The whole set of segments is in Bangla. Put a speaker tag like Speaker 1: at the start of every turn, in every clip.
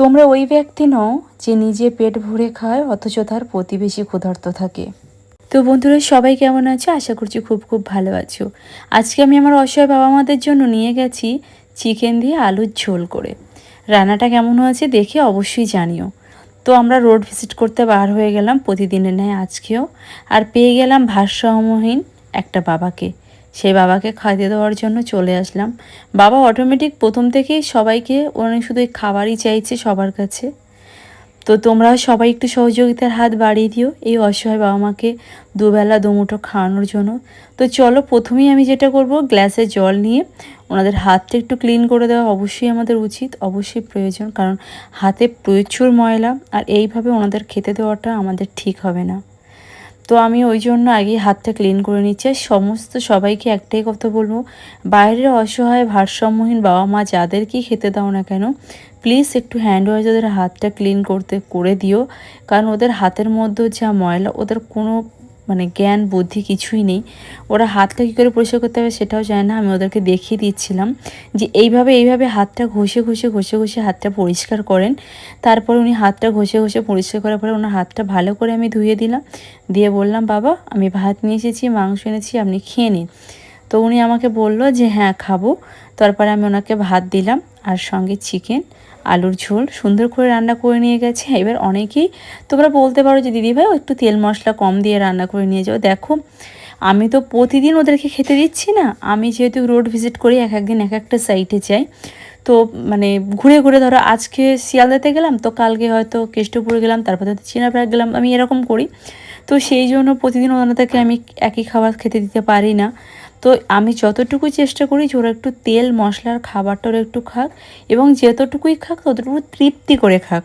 Speaker 1: তোমরা ওই ব্যক্তি নও যে নিজে পেট ভরে খায়, অথচ তার প্রতিবেশী ক্ষুধার্ত থাকে। তো বন্ধুরা, সবাই কেমন আছো? আশা করছি খুব খুব ভালো আছো। আজকে আমি আমার অসহায় বাবা মাদের জন্য নিয়ে গেছি চিকেন দিয়ে আলুর ঝোল করে। রান্নাটা কেমন হয়েছে দেখে অবশ্যই জানিও। তো আমরা রোড ভিজিট করতে বার হয়ে গেলাম প্রতিদিনের ন্যায় আজকেও। আর পেয়ে গেলাম ভারসাম্যহীন একটা বাবাকে। সেই বাবাকে খাইয়ে দেওয়ার জন্য চলে আসলাম। বাবা অটোমেটিক প্রথম থেকেই সবাইকে, উনি শুধু খাবারই চাইছে সবার কাছে। তো তোমরাও সবাই একটু সহযোগিতার হাত বাড়িয়ে দিও এই অসহায় বাবা মাকে দুবেলা দুমুঠো খাওয়ানোর জন্য। তো চলো প্রথমেই আমি যেটা করব, গ্লাসে জল নিয়ে ওনাদের হাতটা একটু ক্লিন করে দেওয়া অবশ্যই আমাদের উচিত, অবশ্যই প্রয়োজন। কারণ হাতে প্রচুর ময়লা আর এইভাবে ওনাদের খেতে দেওয়াটা আমাদের ঠিক হবে না। তো আমি ওই জন্য আগে হাতটা ক্লিন করে নিচ্ছি। সমস্ত সবাইকে একটাই কথা বলব, বাইরের অসহায় ভারসাম্যহীন বাবা মা যাদেরকেই খেতে দাও না কেন প্লিজ একটু হ্যান্ড ওয়াশ ওদের হাতটা ক্লিন করতে, করে দিও। কারণ ওদের হাতের মধ্যে যা ময়লা, ওদের কোনো মানে জ্ঞান, বুদ্ধি কিছুই নেই। ওরা হাতটা কী করে পরিষ্কার করতে হবে সেটাও জানে না। আমি ওদেরকে দেখিয়ে দিচ্ছিলাম যে এইভাবে এইভাবে হাতটা ঘষে ঘষে ঘষে ঘষে হাতটা পরিষ্কার করেন। তারপর উনি হাতটা ঘষে ঘষে পরিষ্কার করার পরে ওনার হাতটা ভালো করে আমি ধুয়ে দিলাম। দিয়ে বললাম, বাবা, আমি ভাত নিয়ে এসেছি, মাংস এনেছি, আপনি খেয়ে নিন। তো উনি আমাকে বলল যে হ্যাঁ খাব। তারপরে আমি ওনাকে ভাত দিলাম আর সঙ্গে চিকেন আলুর ঝোল সুন্দর করে রান্না করে নিয়ে গেছে। এবার অনেকেই তোমরা বলতে পারো যে, দিদিভাই একটু তেল মশলা কম দিয়ে রান্না করে নিয়ে যাও। দেখো, আমি তো প্রতিদিন ওদেরকে খেতে দিচ্ছি না। আমি যেহেতু রোড ভিজিট করি, এক একদিন এক একটা সাইটে যাই। তো মানে ঘুরে ঘুরে ধরো, আজকে শিয়ালদাতে গেলাম, তো কালকে হয়তো কেষ্টপুরে গেলাম, তারপর হয়তো চিনাপাড়া গেলাম, আমি এরকম করি। তো সেই জন্য প্রতিদিন ওনাদেরকে আমি একই খাবার খেতে দিতে পারি না। তো আমি যতটুকু চেষ্টা করি যে ওরা একটু তেল, মশলার খাবারটা ওরা একটু খাক এবং যতটুকুই খাক ততটুকু তৃপ্তি করে খাক।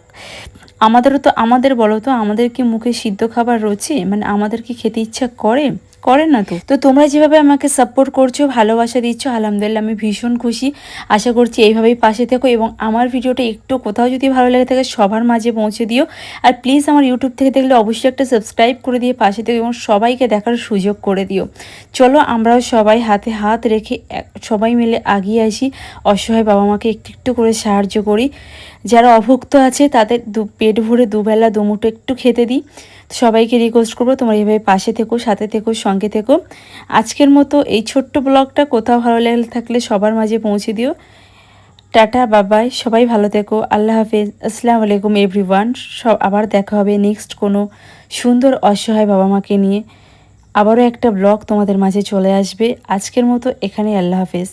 Speaker 1: আমাদেরও তো, আমাদের বলো তো, আমাদের কি মুখে সিদ্ধ খাবার রয়েছে? মানে আমাদের কি খেতে ইচ্ছা করে? করে না তো? তো তোমরা যেভাবে আমাকে সাপোর্ট করছ, ভালোবাসা দিচ্ছ, আলহামদুলিল্লাহ আমি ভীষণ খুশি। আশা করছি এইভাবেই পাশে থেকো এবং আমার ভিডিওটা একটু কোথাও যদি ভালো লেগে থাকে সবার মাঝে পৌঁছে দিও। আর প্লিজ আমার ইউটিউব থেকে দেখলে অবশ্যই একটা সাবস্ক্রাইব করে দিয়ে পাশে থেকো এবং সবাইকে দেখার সুযোগ করে দিও। চলো আমরাও সবাই হাতে হাত রেখে সবাই মিলে আগিয়ে আসি। অসহায় বাবা মাকে একটু একটু করে সাহায্য করি। যারা অভুক্ত আছে তাদের পেট ভরে দুবেলা দুমুঠো একটু খেতে দিই। সবাইকে রিকোয়েস্ট করব তোমরা এভাবে পাশে থেকো, সাথে থেকো, সঙ্গে থেকো। আজকের মতো এই ছোট্ট ব্লগটা কোথাও ভালো লেগে থাকলে সবার মাঝে পৌঁছে দিও। টাটা বাবাই সবাই ভালো থেকো, আল্লাহ হাফেজ, আসসালামু আলাইকুম এভরিওয়ান সব আবার দেখা হবে নেক্সট কোনো সুন্দর অসহায় বাবা মাকে নিয়ে। আবারও একটা ব্লগ তোমাদের মাঝে চলে আসবে। আজকের মতো এখানে আল্লাহ হাফেজ।